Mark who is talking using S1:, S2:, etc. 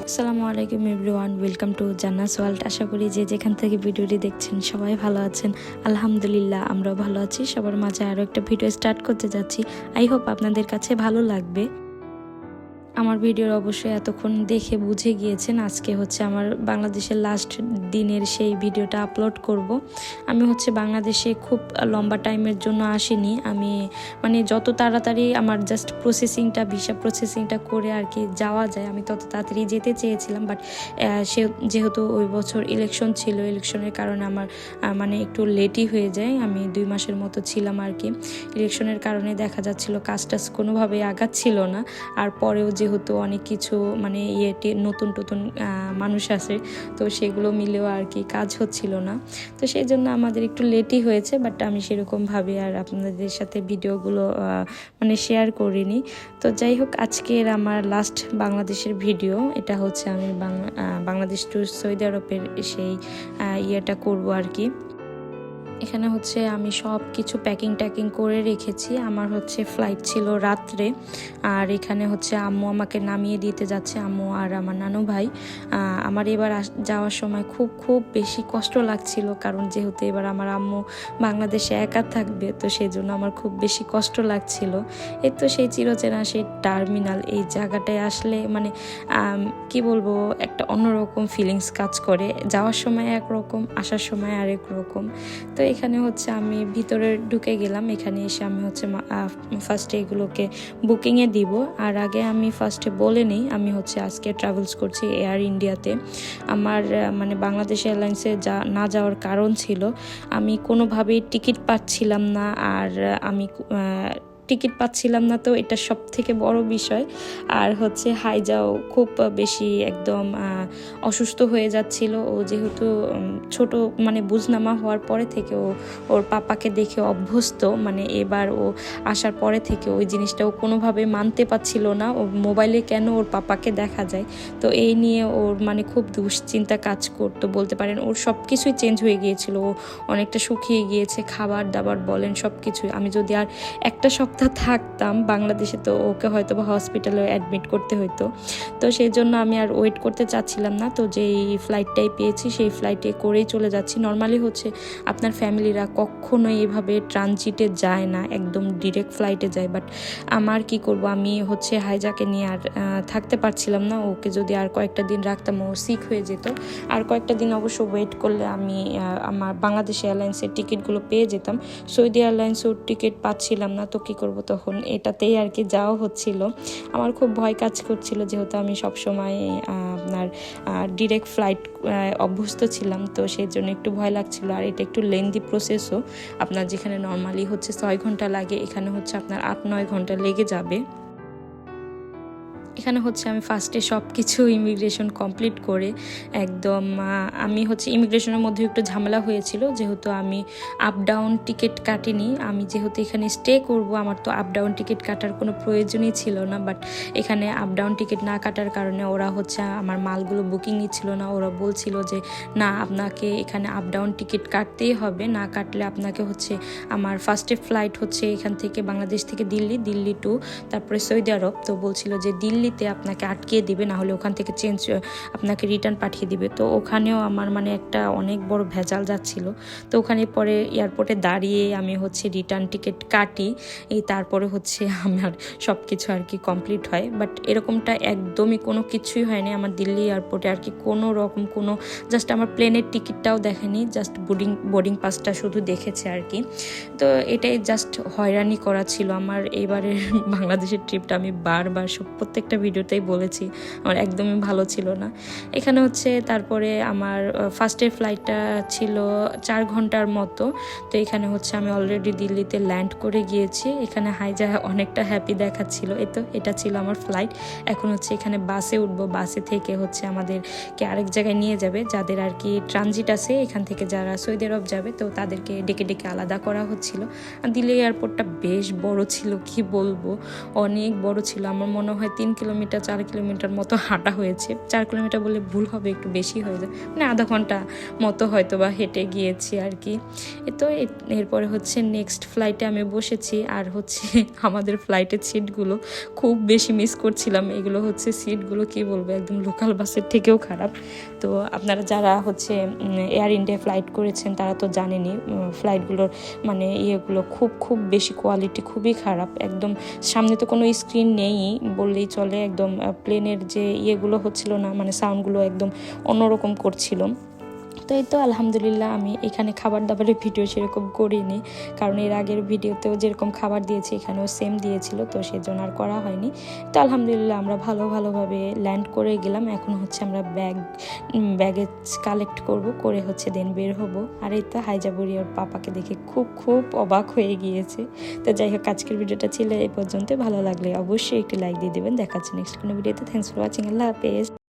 S1: আসসালামু আলাইকুম everyone welcome to Jannas world আশা করি যে যেখান থেকে ভিডিওটি দেখছেন সবাই ভালো আছেন। আলহামদুলিল্লাহ, আমরাও ভালো আছি। সবার মাঝে আরও একটা ভিডিও স্টার্ট করতে যাচ্ছি। আই হোপ আপনাদের কাছে ভালো লাগবে। আমার ভিডিওর অবশ্যই এতক্ষণ দেখে বুঝে গিয়েছেন আজকে হচ্ছে আমার বাংলাদেশের লাস্ট দিনের সেই ভিডিওটা আপলোড করব। আমি হচ্ছে বাংলাদেশে খুব লম্বা টাইমের জন্য আসিনি। আমি মানে যত তাড়াতাড়ি আমার জাস্ট প্রসেসিংটা ভিসা প্রসেসিংটা করে আর কি যাওয়া যায়, আমি তত তাড়াতাড়ি যেতে চেয়েছিলাম। বাট সে, যেহেতু ওই বছর ইলেকশন ছিল ইলেকশনের কারণে আমার মানে একটু লেটই হয়ে যায়। আমি দুই মাসের মতো ছিলাম আর কি। ইলেকশনের কারণে দেখা যাচ্ছিল কাজ টাজ কোনোভাবেই আগাচ্ছিল না। আর পরেও যেহেতু অনেক কিছু মানে ইয়েটি নতুন নতুন মানুষ আছে, তো সেগুলো মিলেও আর কি কাজ হচ্ছিল না। তো সেই জন্য আমাদের একটু লেটই হয়েছে বাট আমি সেরকমভাবে আর আপনাদের সাথে ভিডিওগুলো মানে শেয়ার করিনি। তো যাই হোক, আজকের আমার লাস্ট বাংলাদেশের ভিডিও এটা হচ্ছে আমি বাংলাদেশ টু সৌদি আরবের সেই ইয়েটা করব আর কি। এখানে হচ্ছে আমি সব কিছু প্যাকিং ট্যাকিং করে রেখেছি। আমার হচ্ছে ফ্লাইট ছিল রাত্রে। আর এখানে হচ্ছে আম্মু আমাকে নামিয়ে দিতে যাচ্ছে, আম্মু আর আমার নানু ভাই। আমার এবার যাওয়ার সময় খুব খুব বেশি কষ্ট লাগছিল। কারণ যেহেতু এবার আমার আম্মু বাংলাদেশে একা থাকবে, তো সেই জন্য আমার খুব বেশি কষ্ট লাগছিল। এই তো সেই চিরচেনা সেই টার্মিনাল এই জায়গাটায় আসলে মানে কি বলব, একটা অন্যরকম ফিলিংস কাজ করে। যাওয়ার সময় একরকম, আসার সময় আরেক রকম। তো এখানে হচ্ছে আমি ভিতরে ঢুকে গেলাম। এখানে এসে আমি হচ্ছে ফার্স্টে এগুলোকে বুকিংয়ে দিব। আর আগে আমি ফার্স্টে বলে নিই, আমি হচ্ছে আজকে ট্রাভেলস করছি এয়ার ইন্ডিয়াতে আমার মানে বাংলাদেশ এয়ারলাইন্সে যা, না যাওয়ার কারণ ছিল, আমি কোনোভাবেই টিকিট পাচ্ছিলাম না। আর আমি টিকিট পাচ্ছিলাম না তো, এটা সব থেকে বড় বিষয়। আর হচ্ছে হাইজাও খুব বেশি একদম অসুস্থ হয়ে যাচ্ছিল। ও যেহেতু ছোট মানে বুঝনামা হওয়ার পরে থেকে ও, ওর পাপাকে দেখে অভ্যস্ত। মানে এবার ও আসার পরে থেকে ওই জিনিসটা ও কোনোভাবে মানতে পারছিল না। ও মোবাইলে কেন ওর পাপাকে দেখা যায়? তো এই নিয়ে ওর মানে খুব দুশ্চিন্তা কাজ করতো। বলতে পারেন ওর সব কিছুই চেঞ্জ হয়ে গিয়েছিল। ও অনেকটা শুকিয়ে গিয়েছে খাবার দাবার বলেন সব কিছুই আমি যদি আর একটা সপ্তাহ থাকতাম, বাংলাদেশে তো ওকে হয়তো বা হসপিটালে অ্যাডমিট করতে হতো তো সেই জন্য আমি আর ওয়েট করতে চাচ্ছিলাম না। তো যেই ফ্লাইটটাই পেয়েছি, সেই ফ্লাইটে করেই চলে যাচ্ছি। নর্মালি হচ্ছে আপনার ফ্যামিলিরা কখনোই এভাবে ট্রানজিটে যায় না, একদম ডিরেক্ট ফ্লাইটে যায়। বাট আমার কি করব, আমি হচ্ছে হাইজাকে নিয়ে আর থাকতে পারছিলাম না। ওকে যদি আর কয়েকটা দিন রাখতাম, ও সিক হয়ে যেত। আর কয়েকটা দিন অবশ্য ওয়েট করলে আমি আমার বাংলাদেশ এয়ারলাইন্সের টিকিটগুলো পেয়ে যেতাম। সৌদি এয়ারলাইন্সের টিকিট পাচ্ছিলাম না। তো কী করব তখন। এটাতেই আর কি যাওয়া হচ্ছিল। আমার খুব ভয় কাজ করছিল যেহেতু আমি সবসময় আপনার ডিরেক্ট ফ্লাইট অভ্যস্ত ছিলাম। তো সেই জন্য একটু ভয় লাগছিল। আর এটা একটু লেন্দি প্রসেসও আপনার যেখানে নর্মালি হচ্ছে ছয় ঘণ্টা লাগে, এখানে হচ্ছে আপনার আট নয় ঘণ্টা লেগে যাবে। এখানে হচ্ছে আমি ফার্স্টে সব কিছু ইমিগ্রেশন কমপ্লিট করে একদম আমি হচ্ছে ইমিগ্রেশনের মধ্যে একটু ঝামেলা হয়েছিল, যেহেতু আমি আপ ডাউন টিকিট কাটিনি, আমি যেহেতু এখানে স্টে করব, আমার তো আপ ডাউন টিকিট কাটার কোনো প্রয়োজনই ছিল না বাট এখানে আপ ডাউন টিকিট না কাটার কারণে ওরা হচ্ছে আমার মালগুলো বুকিং নিচ্ছিল না, ওরা বলছিল যে, না, আপনাকে এখানে আপ ডাউন টিকিট কাটতেই হবে, না কাটলে আপনাকে হচ্ছে আমার ফার্স্টে ফ্লাইট হচ্ছে এখান থেকে বাংলাদেশ থেকে দিল্লি দিল্লি টু তারপরে সৌদি আরব। তো বলছিল যে দিল্লিতে আপনাকে আটকিয়ে দিবে, না হলে ওখান থেকে চেঞ্জ আপনাকে রিটার্ন পাঠিয়ে দিবে। তো ওখানেও আমার মানে একটা অনেক বড় ভেজাল যাচ্ছিল। তো ওখানে পরে এয়ারপোর্টে দাঁড়িয়ে আমি হচ্ছে রিটার্ন টিকিট কাটি। এই তারপরে হচ্ছে আমার সব কিছু আর কি কমপ্লিট হয়। বাট এরকমটা একদমই কোনো কিছুই হয়নি। আমার দিল্লি এয়ারপোর্টে আর কি কোনো রকম কোনো জাস্ট আমার প্লেনের টিকিটটাও দেখেনি। জাস্ট বোর্ডিং বোর্ডিং পাসটা শুধু দেখেছে আর কি। তো এটাই জাস্ট হয়রানি করা ছিল। আমার এবারের বাংলাদেশের ট্রিপটা আমি বারবার সব, প্রত্যেকটা ভিডিওতেই বলেছি, আমার একদমই ভালো ছিল না। এখানে হচ্ছে তারপরে আমার ফার্স্টের ফ্লাইটটা ছিল চার ঘণ্টার মতো। তো এখানে হচ্ছে আমি অলরেডি দিল্লিতে ল্যান্ড করে গিয়েছি। এখানে হাইজা অনেকটা হ্যাপি দেখাচ্ছিল। এই তো, এটা ছিল আমার ফ্লাইট এখন হচ্ছে এখানে বাসে উঠবো। বাসে থেকে হচ্ছে আমাদেরকে আরেক জায়গায় নিয়ে যাবে, যাদের আর কি ট্রানজিট আছে এখান থেকে যারা সৌদি আরব যাবে, তো তাদেরকে ডেকে ডেকে আলাদা করা হচ্ছিল। আর দিল্লি এয়ারপোর্টটা বেশ বড় ছিল, কি বলব? অনেক বড় ছিল। আমার মনে হয় তিন কিলোমিটার, চার কিলোমিটার মতো হাঁটা হয়েছে। চার কিলোমিটার বলে ভুল হবে, একটু বেশি হয়ে যায়। মানে আধা ঘণ্টা মতো হয়তো বা হেঁটে গিয়েছি আর কি। তো এরপরে হচ্ছে নেক্সট ফ্লাইটে আমি বসেছি আর হচ্ছে আমাদের ফ্লাইটের সিটগুলো খুব বেশি মিস করছিলাম। এগুলো হচ্ছে সিটগুলো কি বলব, একদম লোকাল বাসের থেকেও খারাপ। তো আপনারা যারা হচ্ছে এয়ার ইন্ডিয়া ফ্লাইট করেছেন, তারা তো জানেনি ফ্লাইটগুলোর মানে ইয়েগুলো খুব খুব বেশি কোয়ালিটি খুবই খারাপ। একদম সামনে তো কোনো স্ক্রিন নেই, বললেই চলে। একদম প্লেনের যে ইয়েগুলো হচ্ছিল না মানে সাউন্ডগুলো একদম অন্যরকম করছিল। তো এই তো আলহামদুলিল্লাহ আমি এখানে খাবার দাবারের ভিডিও সেরকম করিনি। কারণ এর আগের ভিডিওতেও যেরকম খাবার দিয়েছি, এখানেও সেম দিয়েছিল, তো সেজন্য আর করা হয়নি। তো আলহামদুলিল্লাহ আমরা ভালো ভালোভাবে ল্যান্ড করে গেলাম। এখন হচ্ছে আমরা ব্যাগ ব্যাগেজ কালেক্ট করব, করে হচ্ছে দেন বের হব। আর এই তো হাইজাবুরি ওর পাপাকে দেখে খুব খুব অবাক হয়ে গিয়েছে। তো যাই হোক, আজকের ভিডিওটা ছিল এই পর্যন্ত। ভালো লাগলে অবশ্যই একটি লাইক দিয়ে দেবেন। দেখা হচ্ছে নেক্সট কোনো ভিডিওতে। থ্যাংকস ফর ওয়াচিং আল্লাহ হাফেজ।